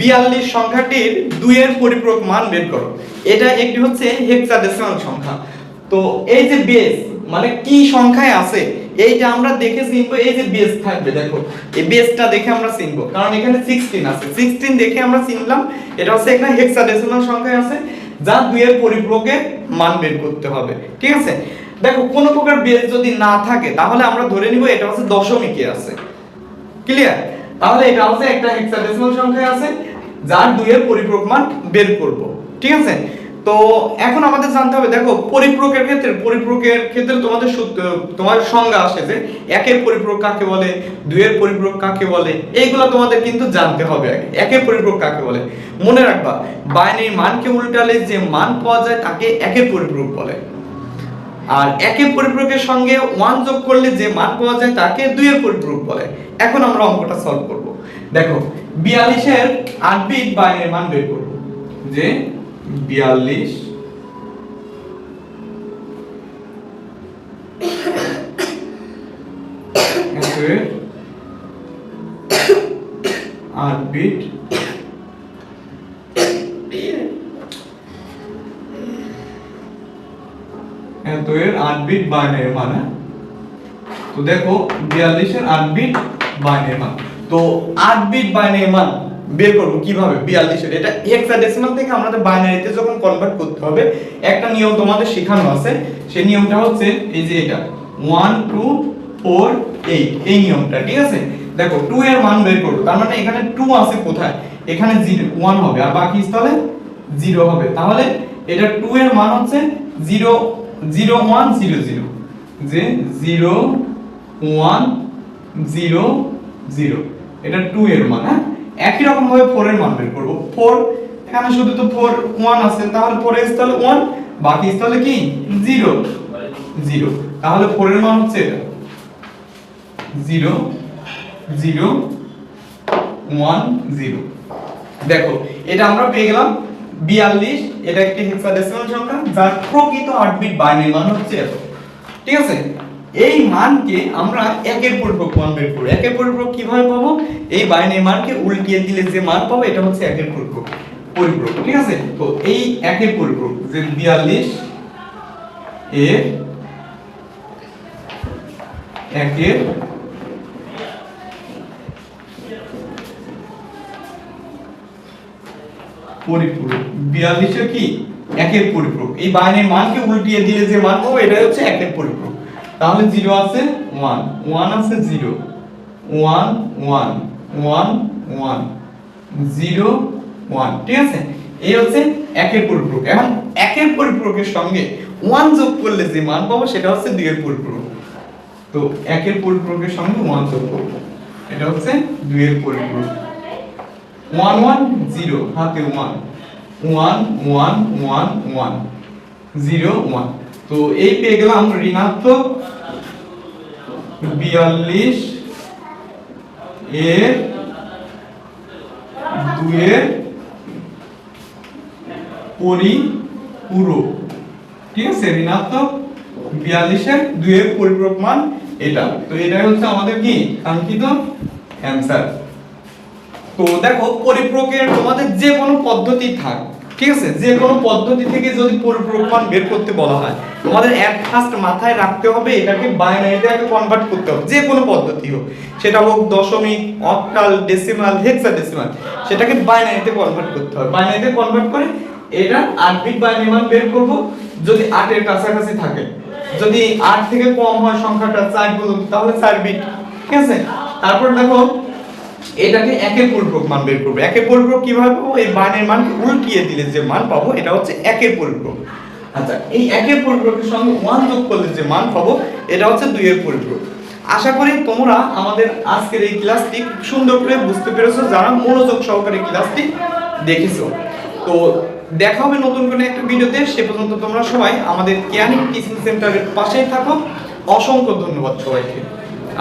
বিয়াল্লিশ সংখ্যাটির দুইয়ের পরিপূরক মান বের করো। এটা একটি হচ্ছে হেক্সাডেসিমাল সংখ্যা। তো এই যে বেস মানে কি সংখ্যায় আছে, এইটা আমরা দেখে চিনবো, এই যে বেস থাকবে, দেখো। এই বেসটা দেখে আমরা চিনবো, কারণ এখানে 16 আছে। 16 দেখে আমরা চিনলাম, এটা হচ্ছে একটা হেক্সাডেসিমাল সংখ্যায় আছে, যা দুইয়ের পরিপূরকের মান বের করতে হবে, ঠিক আছে? দেখো, কোনো প্রকার বেস যদি না থাকে, তাহলে আমরা ধরে নিব এটা হচ্ছে দশমিকে আছে। ক্লিয়ার তাহলে এটা হচ্ছে একটা হেক্সাডেসিমাল সংখ্যায় আছে যার দুইয়ের পরিপূরক মান বের করব, ঠিক আছে? তো এখন আমাদের জানতে হবে, দেখো পরিপূরকের ক্ষেত্রে পরিপূরকের ক্ষেত্রে তোমাদের তোমার সংজ্ঞা আসে যে একের পরিপূরক কাকে বলে, দুইয়ের পরিপূরক কাকে বলে, এইগুলো তোমাদের কিন্তু জানতে হবে আগে। একের পরিপূরক কাকে বলে? মনে রাখবা, বাইনারি মানকে উল্টালে যে মান পাওয়া যায় তাকে একের পরিপূরক বলে। আর একের পরিপূরকের সঙ্গে ওয়ান যোগ করলে যে মান পাওয়া যায় তাকে দুইয়ের পরিপূরক বলে। এখন আমরা অঙ্কটা সলভ করব। দেখো বিয়াল্লিশের আট বিট বাইনের মান বের করব যে বিয়াল্লিশ আট বিট এত এর আট বিট বাইনের মান হ্যাঁ? তো দেখো, বিয়াল্লিশের আট বিট বাইনের মান তো আট বিট বাইনারি মান বের করব কীভাবে? বিয়াল্লিশের এটা হেক্সাডেসিমাল থেকে আমাদের বাইনারিতে যখন কনভার্ট করতে হবে, একটা নিয়ম তোমাদের শেখানো আছে। সেই নিয়মটা হচ্ছে এই যে এটা। ওয়ান টু ফোর এইট এই নিয়মটা, ঠিক আছে? দেখো টু এর মান বের করব। তার মানে এখানে টু আছে কোথায়? এখানে জিরো ওয়ান হবে। আর বাকি স্থলে জিরো হবে। তাহলে এটা টু এর মান হচ্ছে zero zero one zero zero যে জিরো ওয়ান জিরো জিরো এটা টু এর মান হ্যাঁ? একই রকম ভাবে ফোর এর মান বের করব। ফোর এখানে শুধু তো ফোর ওয়ান আছে, তাহলে ফোর এর স্থলে ওয়ান বাকি স্থলে কি? জিরো জিরো তাহলে ফোর এর মান হচ্ছে এটা। জিরো জিরো ওয়ান জিরো দেখো, এটা আমরা পেয়ে গেলাম বিয়াল্লিশ। এটা একটি হেক্সাডেসিমাল সংখ্যা, যার প্রকৃত আট বিট বাইনারি মান হচ্ছে এত। ঠিক আছে? এই মানকে আমরা একের পরিপূরক মান বের করব একের পরিপূরক কীভাবে পাবো? এই বাইনারি মানকে উল্টিয়ে দিলে যে মান পাবো, এটা হচ্ছে একের পরিপূরক পরিপূরক, ঠিক আছে? তো এই একের পরিপূরক যে বিয়াল্লিশ এর একের পরিপূরক। বিয়াল্লিশের কি? একের পরিপূরক। এই বাইনের মানকে উল্টিয়ে দিলে যে মান পাবো এটা হচ্ছে একের পরিপূরক। তাহলে জিরো আছে ওয়ান। ওয়ান আছে zero. One one one one. Zero, one. ঠিক আছে? এই হচ্ছে একের পরিপূরক। এখন একের পরিপূরকের সঙ্গে ওয়ান যোগ করলে যে মান পাবো সেটা হচ্ছে দুইয়ের পরিপূরক। তো একের পরিপূরকের সঙ্গে ওয়ান যোগ করব। এটা হচ্ছে দুইয়ের পরিপূরক। ওয়ান ওয়ান, জিরো, হাতে one. One one one one. Zero, one. তো এই পেয়ে গেলাম ঋণাত্মক বিয়াল্লিশ এর দুয়ের পরিপূরক। ঠিক আছে, ঋণাত্মক বিয়াল্লিশের দুয়ের পরিপূরক মান এটা। তো এটাই হচ্ছে আমাদের কি? কাঙ্ক্ষিত অ্যান্সার তো দেখো, পরিপূরকের তোমাদের যে কোনো পদ্ধতি থাক। ঠিক আছে? যে কোনো পদ্ধতি থেকে যদি পরিপূরক বের করতে বলা হয়, তোমাদের এক ফার্স্ট মাথায় রাখতে হবে, এটাকে বাইনারিতে আগে কনভার্ট করতে হবে, যে কোনো পদ্ধতি হোক। সেটা হোক দশমিক অক্টাল ডেসিমাল হেক্সা ডেসিমাল সেটাকে বাইনারিতে কনভার্ট করতে হবে। বাইনারিতে কনভার্ট করে এটা আট বিট বাইনারি বের করব। যদি আটের কাছাকাছি থাকে, যদি আট থেকে কম হয় সংখ্যাটা চার বলুন তাহলে চার বিট, ঠিক আছে? তারপর দেখো এটাকে একের পরিপূরক মান বের করব। একের পরিপূরক কীভাবে পাবো এই মানের মানকে উল্টিয়ে দিলে যে মান পাবো, এটা হচ্ছে একের পরিপূরক। আচ্ছা এই একের পরিপূরকের সঙ্গে ওয়ান যোগ করলে যে মান পাবো, এটা হচ্ছে দুইয়ের পরিপূরক। আশা করি তোমরা আমাদের আজকের এই ক্লাসটি সুন্দর করে বুঝতে পেরেছ, যারা মনোযোগ সহকারে ক্লাসটি দেখেছ। তো দেখা হবে নতুন কোনো একটা ভিডিওতে, সে পর্যন্ত তোমরা সবাই আমাদের কেয়ানিক টিচিং সেন্টারের পাশেই থাকো। অসংখ্য ধন্যবাদ সবাইকে।